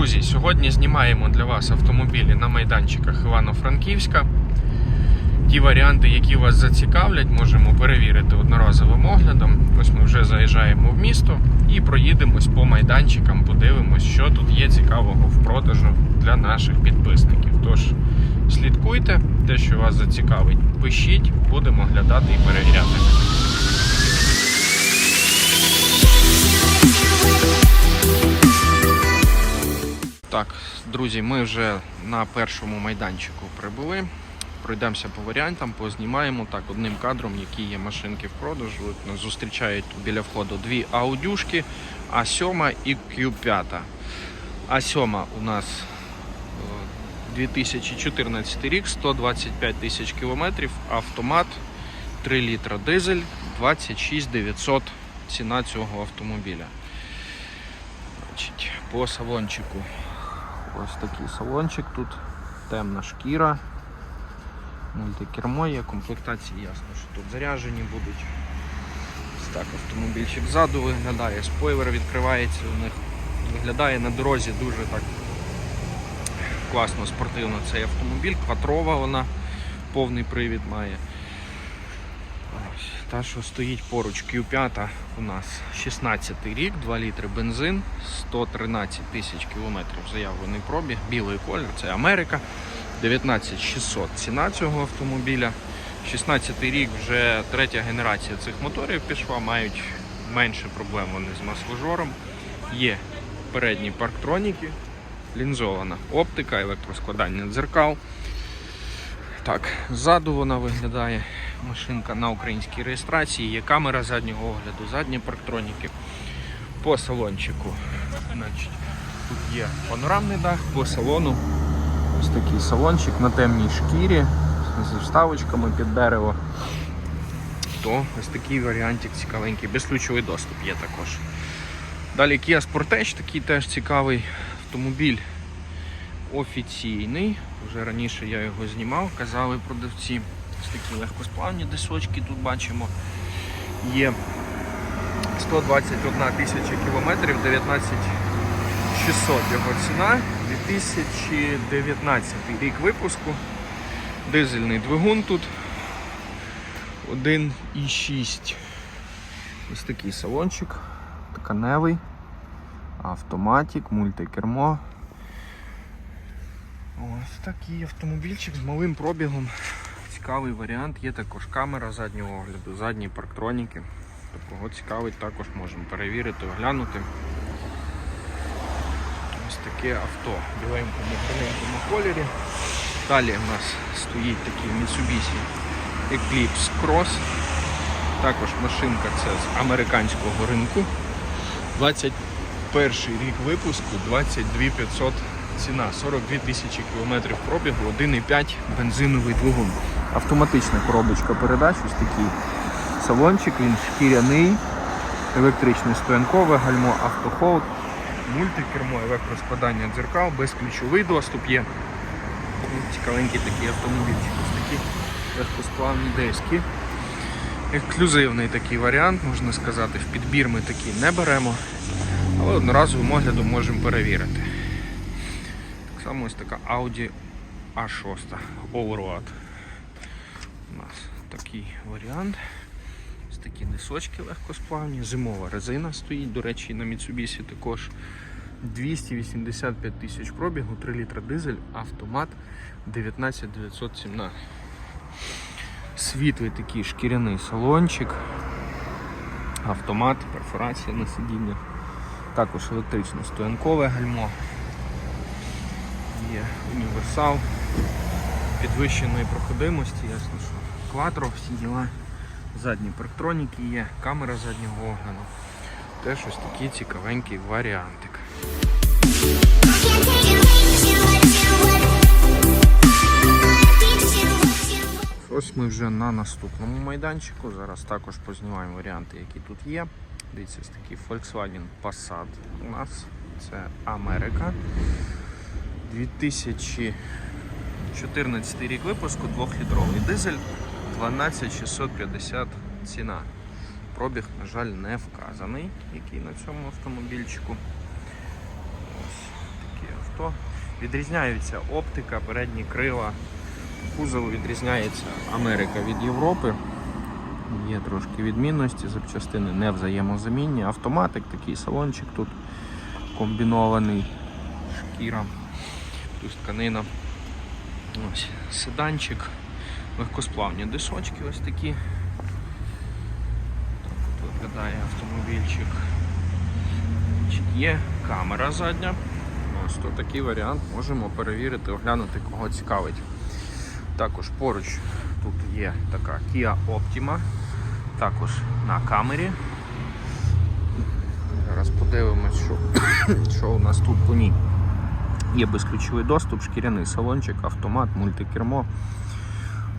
Друзі, сьогодні знімаємо для вас автомобілі на майданчиках Івано-Франківська. Ті варіанти, які вас зацікавлять, можемо перевірити одноразовим оглядом. Ось ми вже заїжджаємо в місто і проїдемось по майданчикам, подивимось, що тут є цікавого в продажу для наших підписників. Тож слідкуйте, те, що вас зацікавить, пишіть, будемо глядати і перевіряти. Так, друзі, ми вже на першому майданчику прибули. Пройдемося по варіантам, познімаємо так одним кадром, які є машинки в продажу. От зустрічають біля входу дві аудюшки, А7 і Q5. А7 у нас е, 2014 рік, 125 тисяч кілометрів, автомат, 3 літра дизель, 26 900 ціна цього автомобіля. По салончику Ось такий салончик тут, темна шкіра, мультикермо є, комплектації ясно, що тут заряджені будуть. Ось так автомобільчик ззаду виглядає, спойлер відкривається у них. Виглядає на дорозі дуже так класно, спортивно цей автомобіль, кватрова вона, повний привід має. Ось, Та, що стоїть поруч, Q5 у нас 16 рік, 2 літри бензин, 113 тисяч кілометрів заявлений пробіг, білий колір, це Америка. 19600 ціна цього автомобіля. 16 рік вже третя генерація цих моторів пішла, мають менше проблем вони з масложором. Є передні парктроніки, лінзована оптика, електроскладання дзеркал. Так, ззаду вона виглядає машинка на українській реєстрації, є камера заднього огляду, задні парктроніки. По салончику. Значить, тут є панорамний дах, по салону ось такий салончик на темній шкірі з вставочками під дерево. То ось такий варіантик цікавенький, безключовий доступ є також. Далі Kia Sportage, такий теж цікавий автомобіль офіційний. Вже раніше я його знімав, казали продавці. Ось такі легкосплавні дисочки тут бачимо. Є 121 тисяча кілометрів, 19 600 його ціна, 2019 рік випуску. Дизельний двигун тут 1,6. Ось такий салончик, тканевий, автоматик, мультикермо. Ось такий автомобільчик з малим пробігом. Цікавий варіант. Є також камера заднього огляду, задні парктроніки. Кого цікавить, також можемо перевірити, оглянути. Ось таке авто в біленькому біленькому кольорі. Далі у нас стоїть такий Mitsubishi Eclipse Cross. Також машинка це з американського ринку. 21 рік випуску, 22 500 ціна, 42 тисячі кілометрів пробігу, 1,5 бензиновий двигун. Автоматична коробочка передач, ось такий салончик, він шкіряний, електричне стоянкове, гальмо автохолд, мультикермо, електроскладання дзеркал, безключовий доступ є. Цікавенький такий автомобільчик, ось такі легкосплавні диски. Ексклюзивний такий варіант, можна сказати, в підбір ми такий не беремо, але одноразовим оглядом можемо перевірити. Само ось така Audi A6 Allroad. У нас такий варіант. Ось такі нисочки легкосплавні, зимова резина стоїть, до речі, на Mitsubishi також 285 тисяч пробігу, 3 літра дизель, автомат 19917. Світлий такий шкіряний салончик, автомат, перфорація на сидіннях, також електричне стоянкове гальмо, є універсал підвищеної проходимості, ясно, що кватро, всі діла, задні парктроніки є, камера заднього огляду. Теж ось такий цікавенький варіантик. Ось ми вже на наступному майданчику. Зараз також познімаємо варіанти, які тут є. Дивіться, ось такий Volkswagen Passat у нас. Це Америка. 2014 рік випуску, 2-літровий дизель, 12650 ціна. Пробіг, на жаль, не вказаний, який на цьому автомобільчику. Ось такий авто. Відрізняються оптика, передні крила. Кузов відрізняється Америка від Європи. Є трошки відмінності, запчастини не взаємозамінні. Автоматик, такий салончик тут комбінований, шкіра, плюс тканина. Ось седанчик, легкосплавні дисочки ось такі. Так от виглядає автомобільчик. Є камера задня. Ось то такий варіант можемо перевірити, оглянути, кого цікавить. Також поруч тут є така Kia Optima, також на камері. Зараз подивимось, що, що у нас тут по ній. Є безключовий доступ, шкіряний салончик, автомат, мультикермо.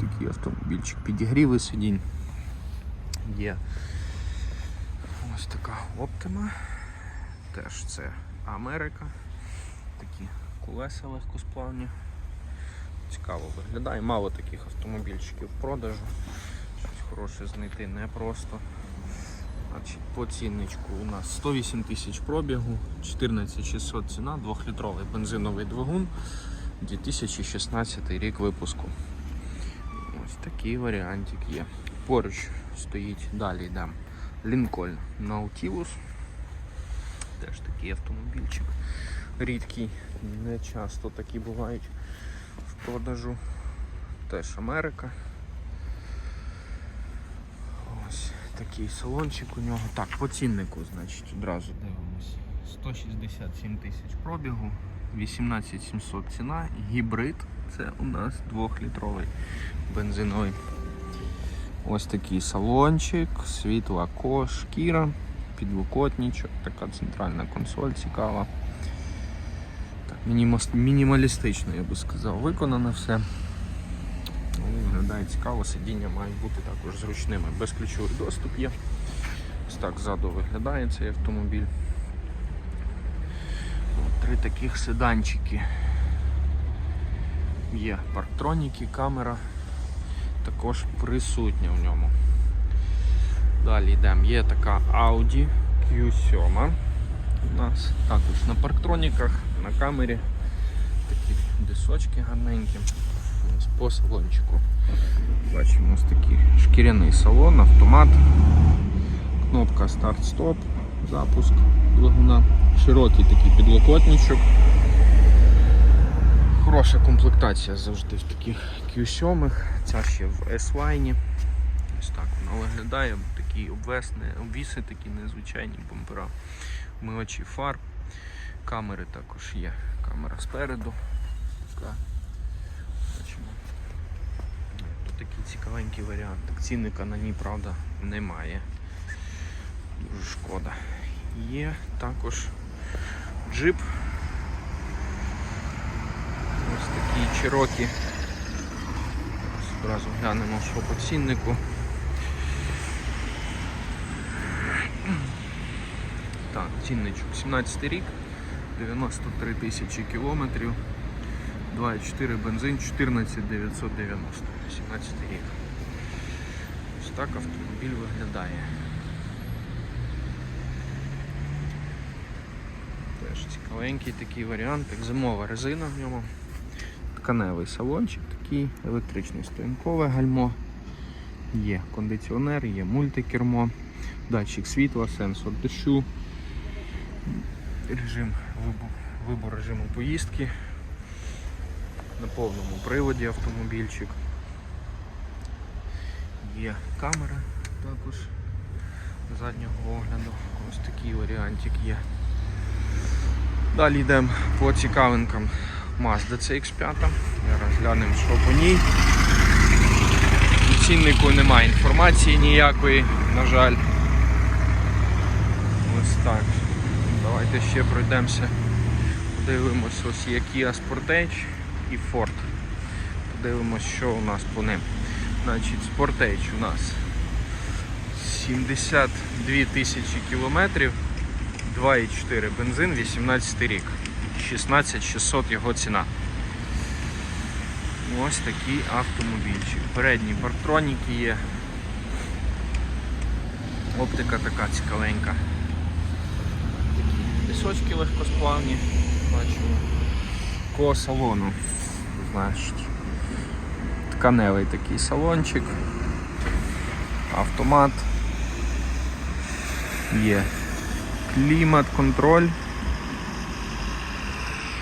Такий автомобільчик, підігріви сидінь. Є ось така Optima. Теж це Америка. Такі колеса легкосплавні. Цікаво виглядає. Мало таких автомобільчиків в продажу. Щось хороше знайти непросто. Значить, по цінничку у нас 108 тисяч пробігу, 14600 ціна, 2-літровий бензиновий двигун, 2016 рік випуску. Ось такий варіантик є. Поруч стоїть, далі йдемо Lincoln Nautilus. Теж такий автомобільчик рідкий, не часто такі бувають в продажу. Теж Америка. Ось такий салончик у нього. Так, по ціннику, значить, одразу дивимось. 167 тисяч пробігу, 18700 ціна, гібрид. Це у нас 2-літровий бензиновий. Ось такий салончик, світла ко, шкіра, підлокотничок, така центральна консоль цікава. Мінімалістично, я би сказав, виконано все. Виглядає цікаво, сидіння мають бути також зручними. Безключовий доступ є. Ось так ззаду виглядає цей автомобіль. От, Три таких седанчики. Є парктроніки, камера також присутня в ньому. Далі йдемо. Є така Audi Q7. У нас також на парктроніках, на камері. Такі дисочки гарненькі. По салончику. Бачимо ось такий шкіряний салон, автомат, кнопка старт-стоп, запуск двигуна, широкий такий підлокотничок. Хороша комплектація завжди в таких Q7, ця ще в S-Line. Ось так вона виглядає, такі обвесні, обвіси такі незвичайні бампера, вмивачі фар, камери також є. Камера спереду. Така. Бачимо. Тут такий цікавенький варіант. Цінника на ній, правда, немає. Дуже шкода. Є також джип. Ось такі чирокі. Одразу глянемо, що по ціннику. Так, цінничок 17 рік, 93 тисячі кілометрів, 2,4 бензин, 14 990, 17 рік. Ось так автомобіль виглядає. Теж цікавенький такий варіант, як зимова резина в ньому. Тканевий салончик такий, електричне стоянкове гальмо. Є кондиціонер, є мультикермо, датчик світла, сенсор дощу, режим вибу- вибор режиму поїздки. На повному приводі автомобільчик. Є камера також заднього огляду. Ось такий варіантик є. Далі йдемо по цікавинкам Mazda CX5. Зараз глянемо, що по ній. У ціннику немає інформації ніякої, на жаль. Ось так. Давайте ще пройдемося. Подивимось, ось є Kia Sportage і Ford. Подивимось, що у нас по ним. Значить, Sportage у нас 72 тисячі кілометрів, 2,4 бензин, 18 рік. 16600 його ціна. Ось такий автомобільчик. Передні парктроніки є. Оптика така цікавенька. Такі пісочки легкосплавні, бачимо. По салону. Знаєш, тканевий такий салончик. Автомат. Є клімат, контроль.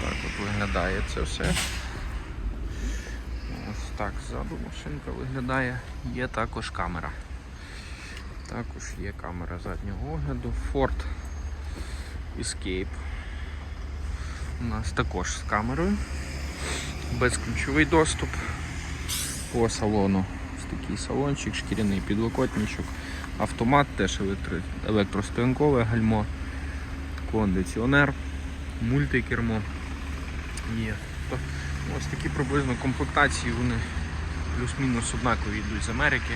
Так от виглядає це все. Ось так ззаду машинка виглядає. Є також камера. Також є камера заднього огляду. Ford Escape. У нас також з камерою. Безключовий доступ по салону. Ось такий салончик, шкіряний підлокотничок, автомат, теж електро... електростоянкове гальмо, кондиціонер, мультикермо є. Ось такі приблизно комплектації, вони плюс-мінус однакові йдуть з Америки.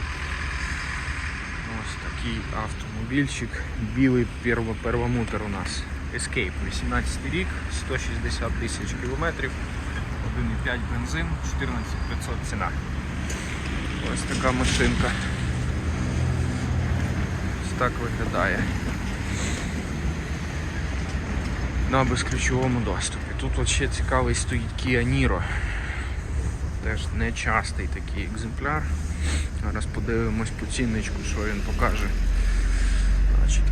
Ось такий автомобільчик, білий перво- первомутер у нас. Escape, 18 рік, 160 тисяч кілометрів, 1,5 бензин, 14500 ціна. Ось така машинка. Ось так виглядає. На безключовому доступі. Тут ще цікавий стоїть Kia Niro. Теж нечастий такий екземпляр. Зараз подивимось по цінничку, що він покаже.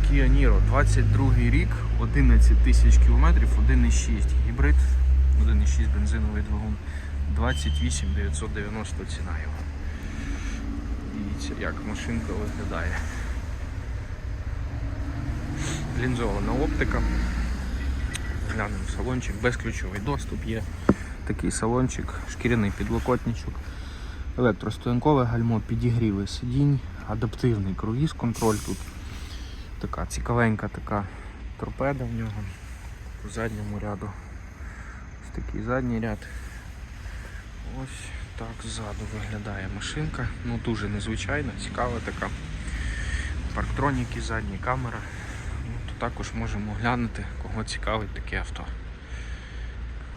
Kia Niro, 22 рік, 11 тисяч кілометрів, 1,6 гібрид, 1,6 бензиновий двигун, 28 990 ціна його. Дивіться, як машинка виглядає. Лінзована оптика. Глянемо салончик, безключовий доступ є. Такий салончик, шкіряний підлокотничок, електростоянкове гальмо, підігріви сидінь, адаптивний круїз контроль тут. Така цікавенька така торпеда в нього по задньому ряду. Ось такий задній ряд. Ось так ззаду виглядає машинка. Ну дуже незвичайна, цікава така. Парктроніки, задні камера. Ну, то також можемо глянути, кого цікавить таке авто.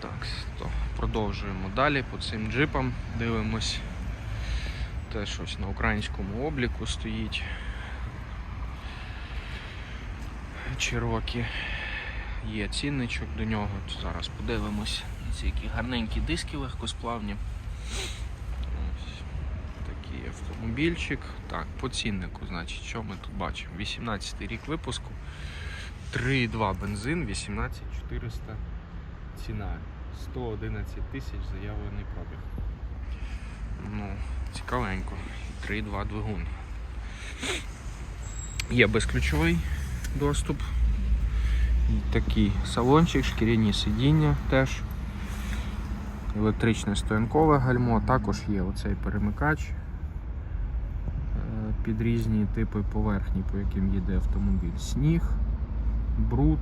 Так, то продовжуємо далі по цим джипам. Дивимось. Теж ось на українському обліку стоїть. Чирокі. Є цінничок до нього. Зараз подивимось. Ці які гарненькі диски легкосплавні. Ось такий автомобільчик. Так, по ціннику, значить, що ми тут бачимо? 18 рік випуску. 3,2 бензин, 18400 ціна. 111 тисяч заявлений пробіг. Ну, цікавенько. 3,2 двигун. Є безключовий доступ. Такий салончик, шкіряні сидіння теж. Електричне стоянкове гальмо, також є оцей перемикач е, під різні типи поверхні, по яким їде автомобіль. Сніг, бруд,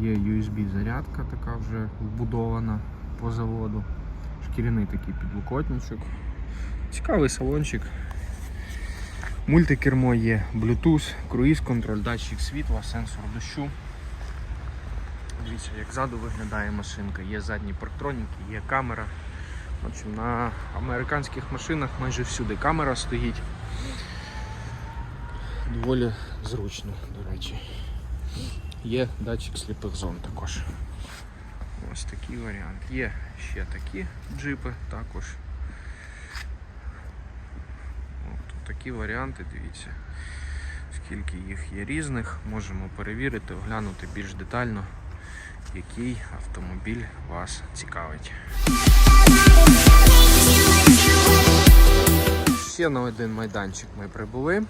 є USB-зарядка така вже вбудована по заводу. Шкіряний такий підлокотничок. Цікавий салончик. Мультикермо є, Bluetooth, круїз контроль, датчик світла, сенсор дощу. Дивіться, як ззаду виглядає машинка, є задні парктроніки, є камера. В на американських машинах майже всюди камера стоїть. Доволі зручно, до речі. Є датчик сліпих зон також. Ось такий варіант. Є ще такі джипи також. От такі варіанти, дивіться, скільки їх є різних, можемо перевірити, оглянути більш детально, який автомобіль вас цікавить. Ще на один майданчик ми прибули.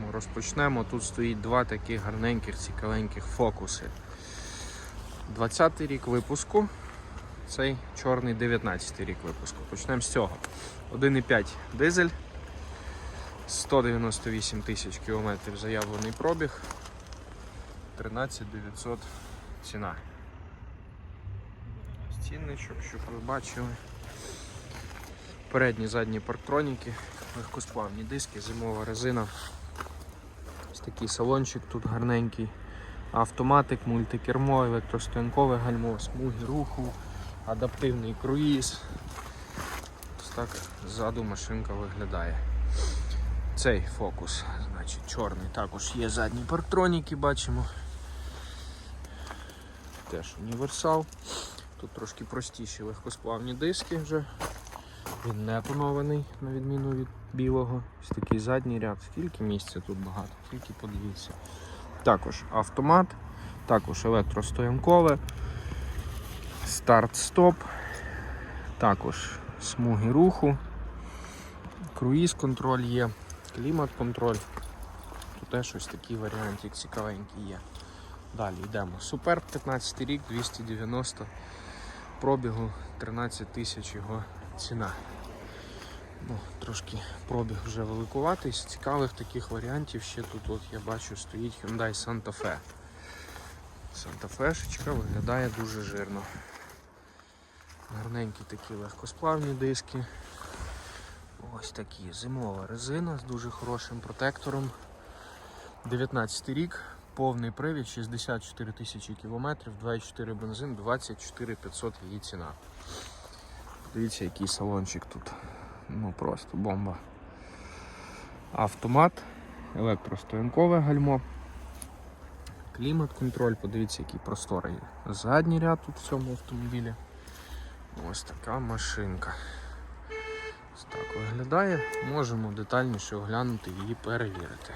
Ну, Розпочнемо. Тут стоїть два таких гарненьких, цікавеньких фокуси. 20 рік випуску. Цей чорний 19-й рік випуску. Почнемо з цього. 1,5 дизель. 198 тисяч кілометрів заявлений пробіг. 13 900 ціна. Цінничок, щоб ви бачили. Передні задні парктроніки, легкосплавні диски, зимова резина. Ось такий салончик тут гарненький. Автоматик, мультикермо, електростоянкове гальмо, смуги руху, адаптивний круїз. Ось так ззаду машинка виглядає. Цей фокус, значить, чорний також є задні парктроніки, бачимо. Теж універсал. Тут трошки простіші легкосплавні диски вже. Він не тонований, на відміну від білого. Ось такий задній ряд. Скільки місця тут багато, тільки подивіться. Також автомат, також електростоянкове, старт-стоп, також смуги руху, круїз-контроль є, клімат-контроль. Тут теж ось такий варіантик цікавенький є. Далі йдемо. Суперб 15 рік, 290 пробігу, 13 тисяч його ціна. Ну, трошки пробіг вже великуватий. З цікавих таких варіантів ще тут от я бачу стоїть Hyundai Santa Fe. Santa Fe виглядає дуже жирно. Гарненькі такі легкосплавні диски. Ось такі зимова резина з дуже хорошим протектором. 19 рік, повний привід, 64 тисячі кілометрів, 2,4 бензин, 24 500 її ціна. Дивіться, який салончик тут. Ну просто бомба. Автомат, електростоянкове гальмо, клімат-контроль, подивіться, який просторий. Задній ряд тут в цьому автомобілі. Ось така машинка. Так виглядає. Можемо детальніше оглянути і перевірити.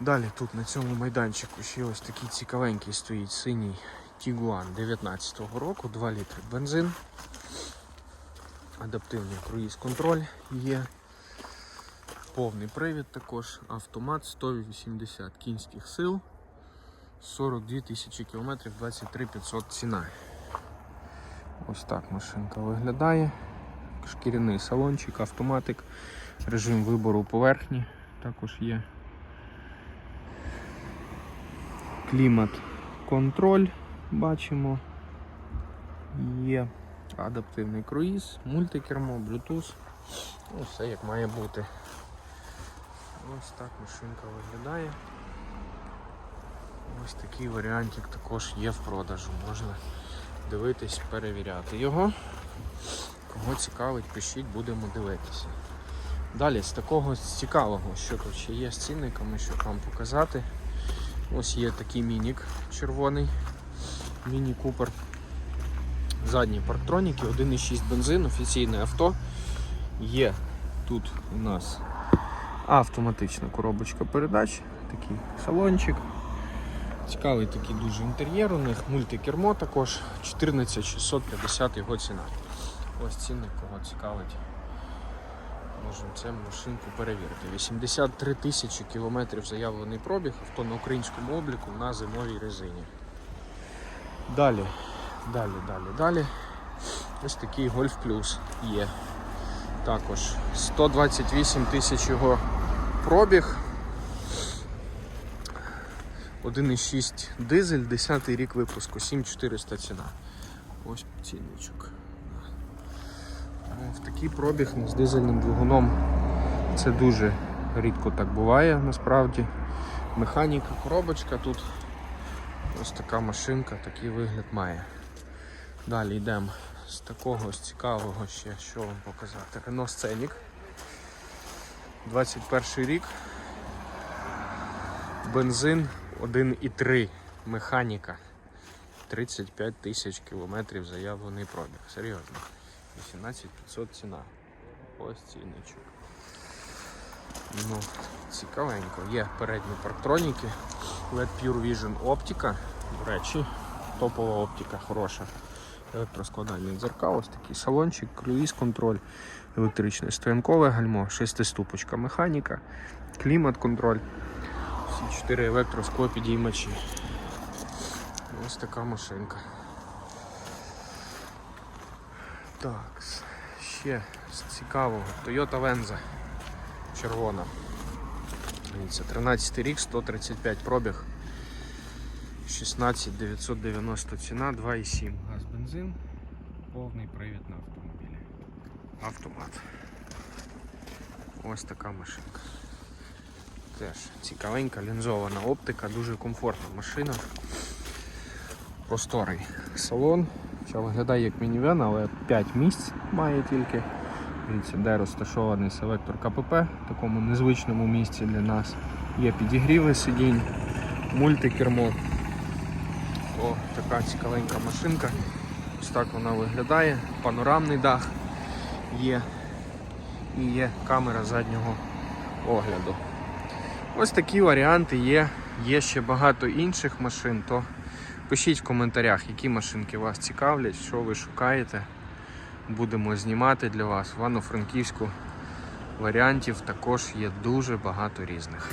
Далі тут на цьому майданчику ще ось такий цікавенький стоїть синій Tiguan 19-го року, 2 літри бензин. Адаптивний круїз-контроль є. Повний привід також, автомат 180 кінських сил, 42 тисячі кілометрів, 23 500 ціна. Ось так машинка виглядає. Шкіряний салончик, автоматик, режим вибору поверхні також є. Клімат контроль бачимо. Є адаптивний круїз, мультикермо, Bluetooth. Ну, все як має бути. Ось так машинка виглядає. Ось такий варіантик також є в продажу. Можна дивитись, перевіряти його. Кого цікавить, пишіть, будемо дивитися. Далі з такого цікавого, що тут ще є з цінниками, щоб вам показати. Ось є такий мінік червоний, міні Купер. Задні парктроніки, 1,6 бензин, офіційне авто. Є тут у нас автоматична коробочка передач, такий салончик. Цікавий такий дуже інтер'єр у них, мультикермо також, 14650 його ціна. Ось цінник, кого цікавить. Можемо цю машинку перевірити. 83 тисячі кілометрів заявлений пробіг, авто на українському обліку на зимовій резині. Далі, далі, далі, далі. Ось такий Golf Plus є. Також 128 тисяч його пробіг. 1,6 дизель, 10 рік випуску, 7400 ціна. Ось цінничок. Ну, В такий пробіг з дизельним двигуном це дуже рідко так буває насправді. Механіка, коробочка тут ось така машинка, такий вигляд має. Далі йдемо з такого ось цікавого ще, що вам показати. Renault Scenic. 21 рік. Бензин 1,3 механіка. 35 тисяч кілометрів заявлений пробіг. Серйозно. 18500 ціна. Ось цінничок. Ну, цікавенько. Є передні парктроніки. LED Pure Vision оптика. До речі, топова оптика хороша. Електроскладання дзеркал, ось такий салончик, круїз контроль, електричне стоянкове гальмо, шестиступочка механіка, клімат контроль. Всі чотири електросклопідіймачі. Ось така машинка. Так, ще з цікавого. Toyota Venza червона. Дивіться, 13 рік, 135 пробіг. 16 990 ціна, 2,7 газ бензин, повний привід на автомобілі. Автомат. Ось така машинка. Теж цікавенька, лінзована оптика, дуже комфортна машина. Просторий салон. Хоча виглядає як мінівен, але 5 місць має тільки. Дивіться, де розташований селектор КПП в такому незвичному місці для нас. Є підігріви сидінь, мультикермо. О, така цікавенька машинка. Ось так вона виглядає. Панорамний дах є. І є камера заднього огляду. Ось такі варіанти є. Є ще багато інших машин, то пишіть в коментарях, які машинки вас цікавлять, що ви шукаєте. Будемо знімати для вас. В Івано-Франківську варіантів також є дуже багато різних.